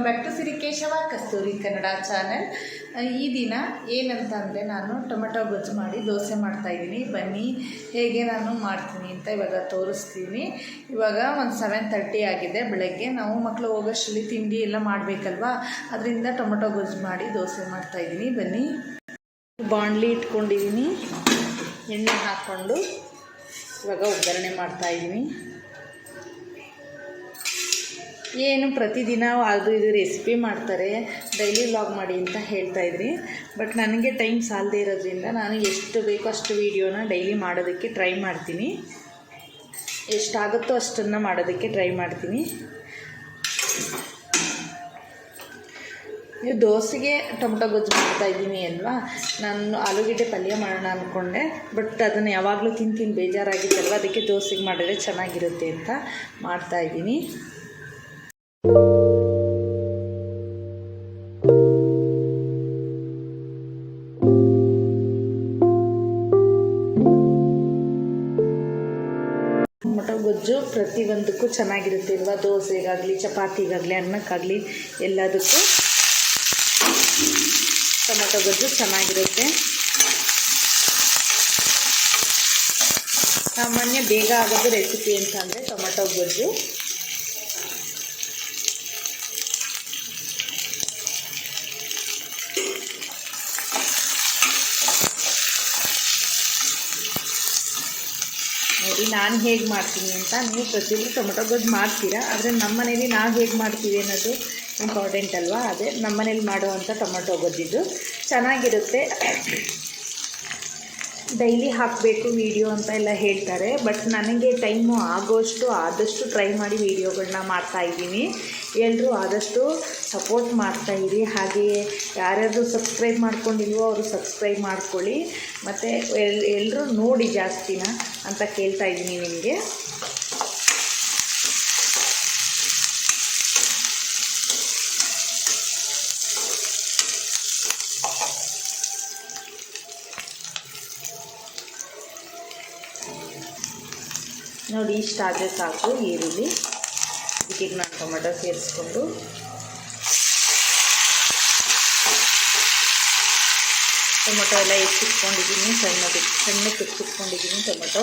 Welcome back to Siri Keshava Kasturi Kannada channel. ಈ ದಿನ ಏನಂತ ಅಂದರೆ ನಾನು ಟೊಮೆಟೊ ಗೊಜ್ಜು ಮಾಡಿ ದೋಸೆ ಮಾಡ್ತಾಯಿದ್ದೀನಿ ಬನ್ನಿ, ಹೇಗೆ ನಾನು ಮಾಡ್ತೀನಿ ಅಂತ ಇವಾಗ ತೋರಿಸ್ತೀನಿ. ಇವಾಗ ಒಂದು ಸೆವೆನ್ ತರ್ಟಿ ಆಗಿದೆ ಬೆಳಗ್ಗೆ. ನಾವು ಮಕ್ಕಳು ಹೋಗೋಷ್ಟರಲ್ಲಿ ತಿಂಡಿ ಎಲ್ಲ ಮಾಡಬೇಕಲ್ವಾ? ಅದರಿಂದ ಟೊಮೆಟೊ ಗೊಜ್ಜು ಮಾಡಿ ದೋಸೆ ಮಾಡ್ತಾಯಿದ್ದೀನಿ ಬನ್ನಿ. ಬಾಣಲಿ ಇಟ್ಕೊಂಡಿದ್ದೀನಿ. ಎಣ್ಣೆ ಹಾಕ್ಕೊಂಡು ಇವಾಗ ಒಗ್ಗರಣೆ ಮಾಡ್ತಾಯಿದ್ದೀನಿ ಏನು ಪ್ರತಿದಿನ ಅದು ಇದು ರೆಸಿಪಿ ಮಾಡ್ತಾರೆ. ಡೈಲಿ ವ್ಲಾಗ್ ಮಾಡಿ ಅಂತ ಹೇಳ್ತಾ ಇದ್ರಿ. ಬಟ್ ನನಗೆ ಟೈಮ್ ಸಾಲದೆ ಇರೋದ್ರಿಂದ ನಾನು ಎಷ್ಟು ಬೇಕೋ ಅಷ್ಟು ವೀಡಿಯೋನ ಡೈಲಿ ಮಾಡೋದಕ್ಕೆ ಟ್ರೈ ಮಾಡ್ತೀನಿ. ಎಷ್ಟಾಗುತ್ತೋ ಅಷ್ಟನ್ನು ಮಾಡೋದಕ್ಕೆ ಟ್ರೈ ಮಾಡ್ತೀನಿ. ನೀವು ದೋಸೆಗೆ ಟೊಮೊಟೊ ಗೊಜ್ಜು ಮಾಡ್ತಾ ಇದ್ದೀನಿ ಅಲ್ವಾ? ನಾನು ಆಲೂಗಡ್ಡೆ ಪಲ್ಯ ಮಾಡೋಣ ಅಂದ್ಕೊಂಡೆ ಬಟ್ ಅದನ್ನು ಯಾವಾಗಲೂ ತಿಂತೀನಿ, ಬೇಜಾರಾಗಿತ್ತಲ್ವ? ಅದಕ್ಕೆ ದೋಸೆಗೆ ಮಾಡಿದ್ರೆ ಚೆನ್ನಾಗಿರುತ್ತೆ ಅಂತ ಮಾಡ್ತಾ ಪ್ರತಿಯೊಂದಕ್ಕೂ ಚೆನ್ನಾಗಿರುತ್ತೆ ಅಲ್ವಾ ದೋಸೆಗಾಗಲಿ, ಚಪಾತಿಗಾಗಲಿ, ಅನ್ನಕ್ಕಾಗಲಿ ಎಲ್ಲದಕ್ಕೂ ಟೊಮೆಟೊ ಗೊಜ್ಜು ಚೆನ್ನಾಗಿರುತ್ತೆ. ಸಾಮಾನ್ಯ ಬೇಗ ಆಗೋದು ರೆಸಿಪಿ ಅಂತ ಅಂದರೆ ಟೊಮೊಟೊ ಗೊಜ್ಜು ನೋಡಿ ನಾನು ಹೇಗೆ ಮಾಡ್ತೀನಿ ಅಂತ ನೀವು ಪ್ರತಿಯೊಬ್ಬರು ಟೊಮೊಟೊ ಗೊಜ್ಜು ಮಾಡ್ತೀರಾ, ಆದರೆ ನಮ್ಮ ಮನೇಲಿ ನಾವು ಹೇಗೆ ಮಾಡ್ತೀವಿ ಅನ್ನೋದು ಇಂಪಾರ್ಟೆಂಟ್ ಅಲ್ವಾ? ಅದೇ ನಮ್ಮ ಮನೇಲಿ ಮಾಡುವಂಥ ಟೊಮೊಟೊ ಗೊಜ್ಜಿದ್ದು. ಚೆನ್ನಾಗಿರುತ್ತೆ. ಡೈಲಿ ಹಾಕಬೇಕು ವೀಡಿಯೋ ಅಂತ ಎಲ್ಲ ಹೇಳ್ತಾರೆ, ಬಟ್ ನನಗೆ ಟೈಮು ಆಗೋಷ್ಟು, ಆದಷ್ಟು ಟ್ರೈ ಮಾಡಿ ವೀಡಿಯೋಗಳನ್ನ ಮಾಡ್ತಾಯಿದ್ದೀನಿ ಎಲ್ಲರೂ ಆದಷ್ಟು ಸಪೋರ್ಟ್ ಮಾಡ್ತಾಯಿರಿ ಹಾಗೆಯೇ ಯಾರ್ಯಾರು ಸಬ್ಸ್ಕ್ರೈಬ್ ಮಾಡ್ಕೊಂಡಿಲ್ವೋ ಅವರು ಸಬ್ಸ್ಕ್ರೈಬ್ ಮಾಡ್ಕೊಳ್ಳಿ. ಮತ್ತು ಎಲ್ ಎಲ್ಲರೂ ನೋಡಿ ಜಾಸ್ತಿನ ಅಂತ ಕೇಳ್ತಾ ಇದ್ದೀನಿ ನಿಮಗೆ. ನೋಡಿ ಇಷ್ಟಾದರೆ ಸಾಕು ಈರುಳ್ಳಿ. ಇದಕ್ಕೆ ನಾನು ಟೊಮೆಟೊ ಸೇರಿಸ್ಕೊಂಡು. ಟೊಮೆಟೊ ಎಲ್ಲ ಹೆಚ್ಚಿಟ್ಕೊಂಡಿದ್ದೀನಿ, ಸಣ್ಣದು ಸಣ್ಣ ಎತ್ತಿಟ್ಕೊಂಡಿದ್ದೀನಿ ಟೊಮೆಟೊ.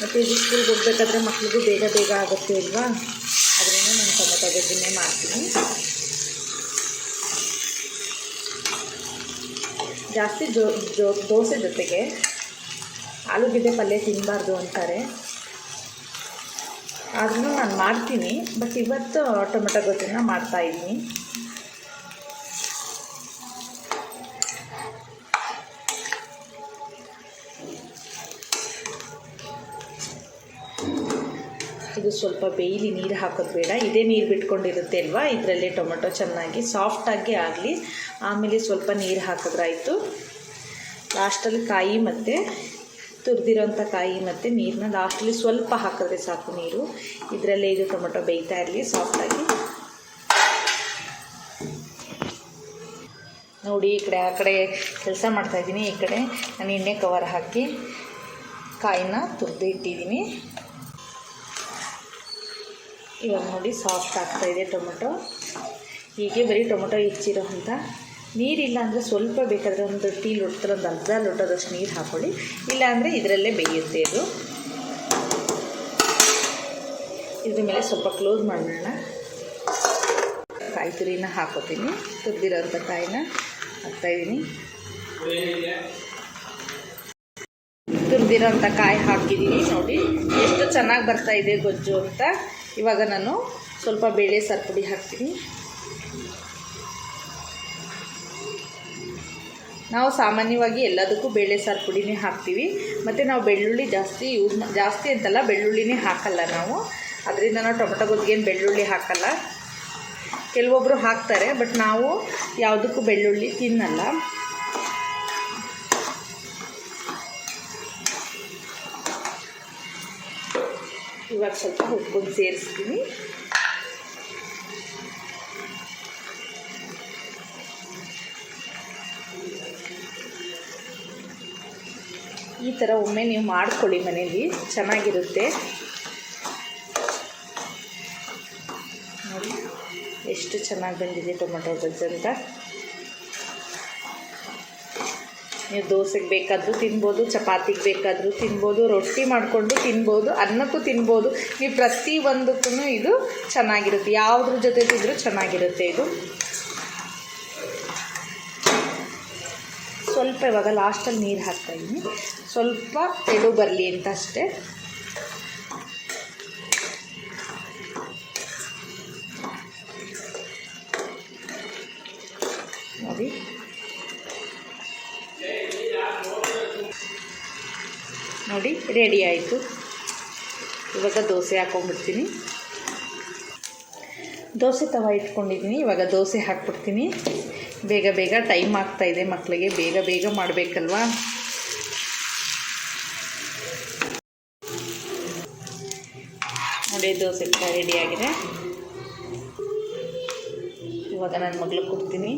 ಮತ್ತು ಇದು ಸ್ಕೂಲ್ಗೆ ಹೋಗ್ಬೇಕಾದ್ರೆ ಮಕ್ಳಿಗೂ ಬೇಗ ಬೇಗ ಆಗುತ್ತೆ ಅಲ್ವಾ? ಅದರಿಂದ ನಾನು ಟೊಮೆಟೊ ಗೊಜ್ಜನ್ನೇ ಮಾಡ್ತೀನಿ. ಜಾಸ್ತಿ ಜೋ ಜೋ, ದೋಸೆ ಜೊತೆಗೆ ಆಲೂಗೆಡ್ಡೆ ಪಲ್ಯ ತಿನ್ನಬಾರ್ದು ಅಂತಾರೆ. ಆದ್ರೂ ನಾನು ಮಾಡ್ತೀನಿ ಬಟ್ ಇವತ್ತು ಟೊಮೆಟೊ ಗೊಜ್ಜನ್ನು ಮಾಡ್ತಾಯಿದ್ದೀನಿ ಇದು ಸ್ವಲ್ಪ ಬೇಯ್ಲಿ ನೀರು ಹಾಕೋದು ಬೇಡ. ಇದೇ ನೀರು ಬಿಟ್ಕೊಂಡಿರುತ್ತೆ ಅಲ್ವಾ? ಇದರಲ್ಲೇ ಟೊಮೆಟೊ ಚೆನ್ನಾಗಿ ಸಾಫ್ಟಾಗಿ ಆಗಲಿ. ಆಮೇಲೆ ಸ್ವಲ್ಪ ನೀರು ಹಾಕಿದ್ರಾಯಿತು ಲಾಸ್ಟಲ್ಲಿ ಕಾಯಿ ಮತ್ತು ತುರಿದಿರೋಂಥ ಕಾಯಿ ಮತ್ತು ನೀರನ್ನ ಲಾಸ್ಟಲ್ಲಿ ಸ್ವಲ್ಪ ಹಾಕಿದ್ರೆ ಸಾಕು ನೀರು. ಇದರಲ್ಲೇ ಇದು ಟೊಮೊಟೊ ಬೇಯ್ತಾ ಇರಲಿ ಸಾಫ್ಟಾಗಿ ನೋಡಿ, ಈ ಕಡೆ, ಆ ಕಡೆ ಕೆಲಸ ಮಾಡ್ತಾಯಿದ್ದೀನಿ ಈ ಕಡೆ ನಾನು ಎಣ್ಣೆ ಕವರ್ ಹಾಕಿ ಕಾಯಿನ ತುರಿದು ಇಟ್ಟಿದ್ದೀನಿ. ಇವಾಗ ನೋಡಿ ಸಾಫ್ಟ್ ಆಗ್ತಾಯಿದೆ ಟೊಮೊಟೊ. ಹೀಗೆ ಬರೀ ಟೊಮೊಟೊ ಹೆಚ್ಚಿರೋ ಅಂತ ನೀರಿಲ್ಲ ಅಂದರೆ ಸ್ವಲ್ಪ ಬೇಕಾದರೆ ಒಂದು ಟೀ ಲೋಟದ ಒಂದು ಅರ್ಧ ಲೋಟದಷ್ಟು ನೀರು ಹಾಕ್ಕೊಳ್ಳಿ ಇಲ್ಲಾಂದರೆ ಇದರಲ್ಲೇ ಬೇಯುತ್ತೆ ಇದು. ಇದ್ರ ಮೇಲೆ ಸ್ವಲ್ಪ ಕ್ಲೋಸ್ ಮಾಡೋಣ. ಕಾಯಿ ತುರಿನ ಹಾಕೋತೀನಿ. ತುರಿದಿರೋಂಥ ಕಾಯಿನ ಹಾಕ್ತಾಯಿದ್ದೀನಿ ತುರಿದಿರೋಂಥ ಕಾಯಿ ಹಾಕಿದ್ದೀನಿ ನೋಡಿ, ಎಷ್ಟು ಚೆನ್ನಾಗಿ ಬರ್ತಾ ಇದೆ ಗೊಜ್ಜು ಅಂತ. ಇವಾಗ ನಾನು ಸ್ವಲ್ಪ ಬೇಳೆ ಸರ್ಪುಡಿ ಹಾಕ್ತೀನಿ. ನಾವು ಸಾಮಾನ್ಯವಾಗಿ ಎಲ್ಲದಕ್ಕೂ ಬೇಳೆ ಸಾರು ಪುಡಿನೇ ಹಾಕ್ತೀವಿ. ಮತ್ತು ನಾವು ಬೆಳ್ಳುಳ್ಳಿ ಜಾಸ್ತಿ ಯೂಸ್ ಜಾಸ್ತಿ ಅಂತಲ್ಲ ಬೆಳ್ಳುಳ್ಳಿನೇ ಹಾಕಲ್ಲ ನಾವು. ಅದರಿಂದ ನಾವು ಟೊಮೆಟೊ ಗೊತ್ತಿಗೇನು ಬೆಳ್ಳುಳ್ಳಿ ಹಾಕಲ್ಲ. ಕೆಲವೊಬ್ಬರು ಹಾಕ್ತಾರೆ ಬಟ್ ನಾವು ಯಾವುದಕ್ಕೂ ಬೆಳ್ಳುಳ್ಳಿ ತಿನ್ನಲ್ಲ. ಇವಾಗ ಸ್ವಲ್ಪ ಉಪ್ಪು ಸೇರಿಸ್ತೀನಿ. ಥರ ಒಮ್ಮೆ ನೀವು ಮಾಡ್ಕೊಳ್ಳಿ ಮನೇಲಿ. ಚೆನ್ನಾಗಿರುತ್ತೆ. ನೋಡಿ, ಎಷ್ಟು ಚೆನ್ನಾಗಿ ಬಂದಿದೆ ಟೊಮೆಟೊ ಗೊಜ್ಜು ಅಂತ. ನೀವು ದೋಸೆಗೆ ಬೇಕಾದರೂ ತಿನ್ಬೋದು, ಚಪಾತಿಗೆ ಬೇಕಾದರೂ ತಿನ್ಬೋದು, ರೊಟ್ಟಿ ಮಾಡಿಕೊಂಡು ತಿನ್ಬೋದು, ಅನ್ನಕ್ಕೂ ತಿನ್ಬೋದು. ನೀವು ಪ್ರತಿ ಒಂದಕ್ಕೂ ಇದು ಚೆನ್ನಾಗಿರುತ್ತೆ. ಯಾವುದ್ರ ಜೊತೆ ತಿಂದರೂ ಚೆನ್ನಾಗಿರುತ್ತೆ ಇದು. ಸ್ವಲ್ಪ ಇವಾಗ ಲಾಸ್ಟಲ್ಲಿ ನೀರು ಹಾಕ್ತಾಯಿದ್ದೀನಿ ಸ್ವಲ್ಪ ತೆಳು ಬರಲಿ ಅಂತ ಅಷ್ಟೇ. ನೋಡಿ. ನೋಡಿ ರೆಡಿ ಆಯಿತು. ಇವಾಗ ದೋಸೆ ಹಾಕೊಂಡ್ಬಿಡ್ತೀನಿ. ದೋಸೆ ತವ ಇಟ್ಕೊಂಡಿದ್ದೀನಿ, ಇವಾಗ ದೋಸೆ ಹಾಕ್ಬಿಡ್ತೀನಿ. ಬೇಗ ಬೇಗ ಟೈಮ್ ಆಗ್ತಾ ಇದೆ ಮಕ್ಕಳಿಗೆ ಬೇಗ ಬೇಗ ಮಾಡಬೇಕಲ್ವಾ? ನೋಡಿ ದೋಸೆ ರೆಡಿ ಆಗಿದೆ. ಇವಾಗ ನನ್ನ ಮಗಳು ಕೊಡ್ತೀನಿ.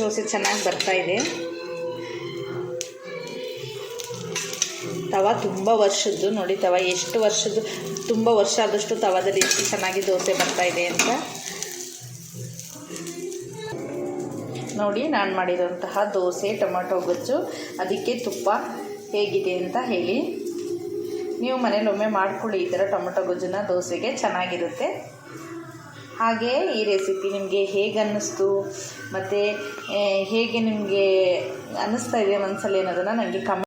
ದೋಸೆ ಚೆನ್ನಾಗಿ ಬರ್ತಾ ಇದೆ. ತವ ತುಂಬ ವರ್ಷದ್ದು, ನೋಡಿ ತವ ಎಷ್ಟು ವರ್ಷದ್ದು, ತುಂಬ ವರ್ಷ ಆದಷ್ಟು ತವದಲ್ಲಿ ಎಷ್ಟು ಚೆನ್ನಾಗಿ ದೋಸೆ ಬರ್ತಾ ಇದೆ ಅಂತ. ನೋಡಿ, ನಾನು ಮಾಡಿರೋಂತಹ ದೋಸೆ, ಟೊಮೆಟೊ ಗೊಜ್ಜು, ಅದಕ್ಕೆ ತುಪ್ಪ ಹೇಗಿದೆ ಅಂತ ಹೇಳಿ. ನೀವು ಮನೇಲಿ ಒಮ್ಮೆ ಮಾಡ್ಕೊಳ್ಳಿ, ಈ ಥರ ಟೊಮೆಟೊ ಗೊಜ್ಜನ್ನ ದೋಸೆಗೆ ಚೆನ್ನಾಗಿರುತ್ತೆ. ಹಾಗೆ ಈ ರೆಸಿಪಿ ನಿಮಗೆ ಹೇಗೆ ಅನ್ನಿಸ್ತು? ಮತ್ತು ಹೇಗೆ ನಿಮಗೆ ಅನ್ನಿಸ್ತಾ ಇದೆ ಮನಸ್ಸಲ್ಲಿ ಅನ್ನೋದನ್ನು ನನಗೆ ಕಮೆಂಟ್